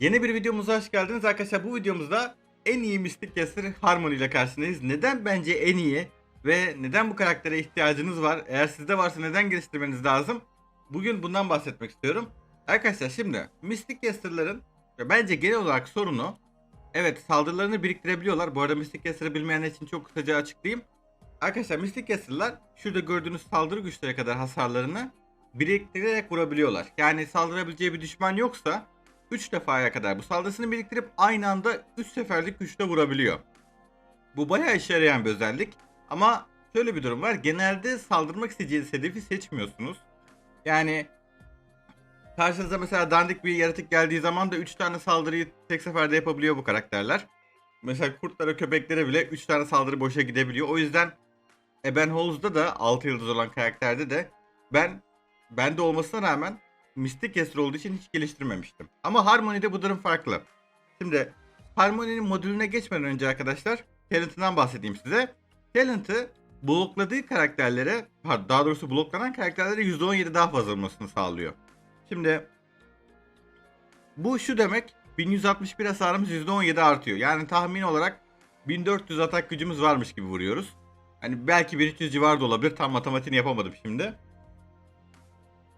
Yeni bir videomuza hoş geldiniz arkadaşlar. Bu videomuzda en iyi Mystic Caster Harmony ile karşınızdayız. Neden bence en iyi ve neden bu karaktere ihtiyacınız var? Eğer sizde varsa neden geliştirmeniz lazım? Bugün bundan bahsetmek istiyorum. Arkadaşlar şimdi Mystic Caster'ların bence genel olarak sorunu evet saldırılarını biriktirebiliyorlar. Bu arada Mystic Caster'ı bilmeyenler için çok kısaca açıklayayım. Arkadaşlar Mystic Caster'lar şurada gördüğünüz saldırı güçleri kadar hasarlarını biriktirerek vurabiliyorlar. Yani saldırabileceği bir düşman yoksa 3 defaya kadar bu saldırısını biriktirip aynı anda 3 seferlik güçle vurabiliyor. Bu bayağı işe yarayan bir özellik. Ama şöyle bir durum var. Genelde saldırmak isteyeceğiniz hedefi seçmiyorsunuz. Yani karşınıza mesela dandik bir yaratık geldiği zaman da 3 tane saldırıyı tek seferde yapabiliyor bu karakterler. Mesela kurtlara köpeklere bile 3 tane saldırı boşa gidebiliyor. O yüzden Ebenholz'da da 6 yıldız olan karakterde de ben bende olmasına rağmen Mystic Caster olduğu için hiç geliştirmemiştim. Ama Harmony'de bu durum farklı. Şimdi Harmony'nin modülüne geçmeden önce arkadaşlar Talent'ından bahsedeyim size. Talent'ı blokladığı karakterlere, daha doğrusu bloklanan karakterlere %17 daha fazla vurmasını sağlıyor. Şimdi bu şu demek 1161 hasarımız %17 artıyor. Yani tahmin olarak 1400 atak gücümüz varmış gibi vuruyoruz. Hani belki 1300 civarında olabilir. Tam matematiğini yapamadım şimdi.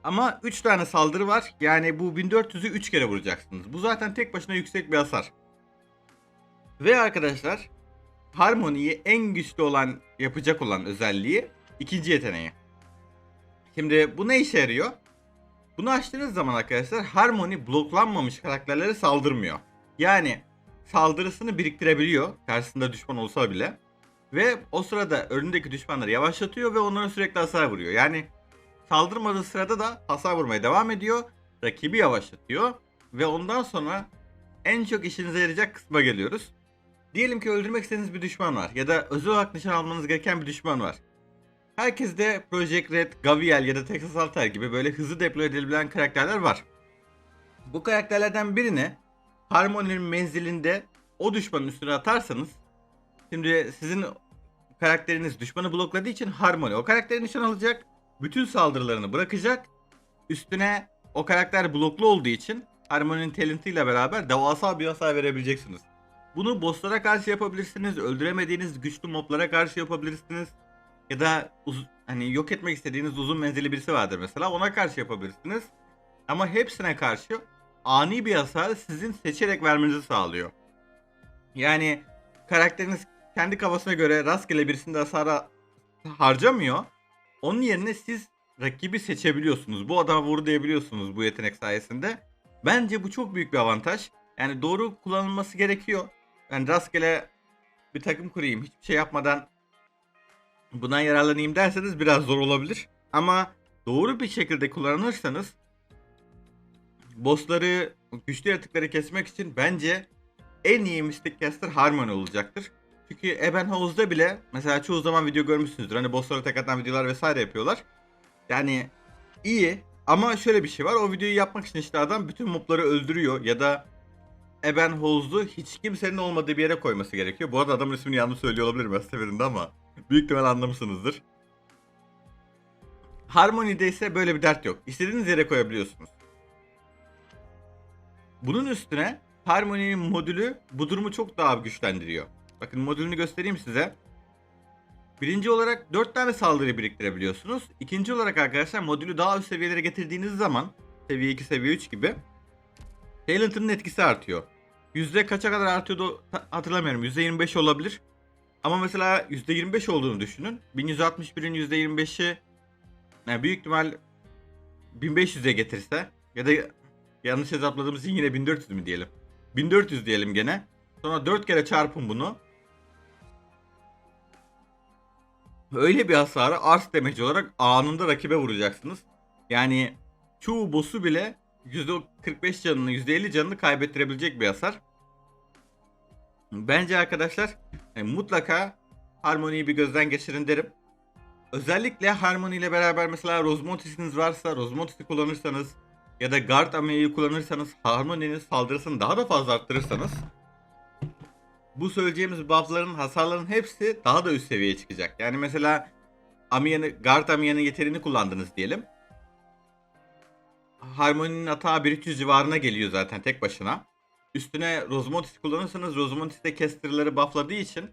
Ama 3 tane saldırı var. Yani bu 1400'ü 3 kere vuracaksınız. Bu zaten tek başına yüksek bir hasar. Ve arkadaşlar Harmony'yi en güçlü olan yapacak olan özelliği ikinci yeteneği. Şimdi bu ne işe yarıyor? Bunu açtığınız zaman arkadaşlar Harmony bloklanmamış karakterlere saldırmıyor. Yani saldırısını biriktirebiliyor karşısında düşman olsa bile. Ve o sırada önündeki düşmanları yavaşlatıyor ve onlara sürekli hasar vuruyor. Yani saldırmadığı sırada da hasar vurmaya devam ediyor. Rakibi yavaşlatıyor. Ve ondan sonra en çok işinize yarayacak kısma geliyoruz. Diyelim ki öldürmek istediğiniz bir düşman var. Ya da özel olarak nişan almanız gereken bir düşman var. Herkeste Project Red, Gaviel ya da Texas Alter gibi böyle hızlı deploy edilebilen karakterler var. Bu karakterlerden birini Harmony'nin menzilinde o düşmanın üstüne atarsanız Şimdi sizin karakteriniz düşmanı blokladığı için Harmony o karakterin nişan alacak. Bütün saldırılarını bırakacak. Üstüne o karakter bloklu olduğu için Harmony'nin talentıyla beraber devasa bir hasar verebileceksiniz. Bunu bosslara karşı yapabilirsiniz. Öldüremediğiniz güçlü moblara karşı yapabilirsiniz. Ya da hani yok etmek istediğiniz uzun menzilli birisi vardır mesela. Ona karşı yapabilirsiniz. Ama hepsine karşı ani bir hasar sizin seçerek vermenizi sağlıyor. Yani karakteriniz kendi kafasına göre rastgele birisinde hasara harcamıyor. Onun yerine siz rakibi seçebiliyorsunuz. Bu adama vur diyebiliyorsunuz bu yetenek sayesinde. Bence bu çok büyük bir avantaj. Yani doğru kullanılması gerekiyor. Yani rastgele bir takım kurayım hiçbir şey yapmadan bundan yararlanayım derseniz biraz zor olabilir. Ama doğru bir şekilde kullanırsanız bossları, güçlü yaratıkları kesmek için bence en iyi Mystic Caster Harmony olacaktır. Çünkü Ebenholz'da bile mesela çoğu zaman video görmüşsünüzdür. Hani bosslara tek videolar vesaire yapıyorlar. Yani iyi ama şöyle bir şey var. O videoyu yapmak için işte adam bütün mobları öldürüyor ya da Ebenholz'u hiç kimsenin olmadığı bir yere koyması gerekiyor. Bu arada adamın ismini yanlış söylüyor olabilirim her seferinde ama büyük ihtimal anlamışsınızdır. Harmony'de ise böyle bir dert yok. İstediğiniz yere koyabiliyorsunuz. Bunun üstüne Harmony'nin modülü bu durumu çok daha güçlendiriyor. Bakın modülünü göstereyim size. Birinci olarak 4 tane saldırı biriktirebiliyorsunuz. İkinci olarak arkadaşlar modülü daha üst seviyelere getirdiğiniz zaman seviye 2, seviye 3 gibi Talent'ın etkisi artıyor. Yüzde kaça kadar artıyordu hatırlamıyorum. Yüzde 25 olabilir. Ama mesela yüzde 25 olduğunu düşünün. 1161'in yüzde 25'i yani büyük ihtimal 1500'e getirse ya da yanlış hesapladığımız için yine 1400 mü diyelim. 1400 diyelim gene. Sonra 4 kere çarpın bunu. Öyle bir hasarı arts damage olarak anında rakibe vuracaksınız. Yani çoğu boss'u bile %45 canını %50 canını kaybettirebilecek bir hasar. Bence arkadaşlar e, mutlaka Harmony'yi bir gözden geçirin derim. Özellikle Harmony ile beraber mesela Rosmontis'iniz varsa Rosmontis'i kullanırsanız ya da Guard Amea'yı kullanırsanız Harmony'nin saldırısını daha da fazla arttırırsanız bu söyleyeceğimiz buff'ların hasarların hepsi daha da üst seviyeye çıkacak. Yani mesela Amia'nın Guard Amia'nın yeteneğini kullandınız diyelim. Harmony'nin atağı 1300 civarına geliyor zaten tek başına. Üstüne Rosamontis kullanırsanız Rosamontis de caster'ları buffladığı için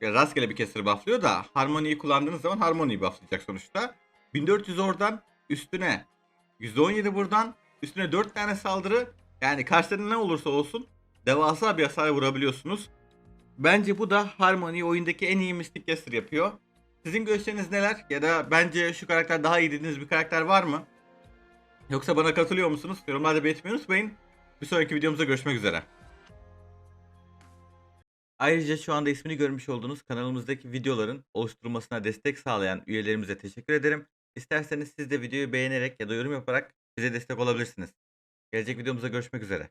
ya rastgele bir caster bufflıyor da Harmony'yi kullandığınız zaman Harmony'yi bufflayacak sonuçta. 1400 oradan üstüne 117 buradan üstüne 4 tane saldırı yani karşıda ne olursa olsun devasa bir hasar vurabiliyorsunuz. Bence bu da Harmony oyundaki en iyi Mystic Caster yapıyor. Sizin görüşleriniz neler? Ya da bence şu karakter daha iyi dediğiniz bir karakter var mı? Yoksa bana katılıyor musunuz? Yorumlarda belirtmeyi unutmayın. Bir sonraki videomuzda görüşmek üzere. Ayrıca şu anda ismini görmüş olduğunuz kanalımızdaki videoların oluşturulmasına destek sağlayan üyelerimize teşekkür ederim. İsterseniz siz de videoyu beğenerek ya da yorum yaparak bize destek olabilirsiniz. Gelecek videomuzda görüşmek üzere.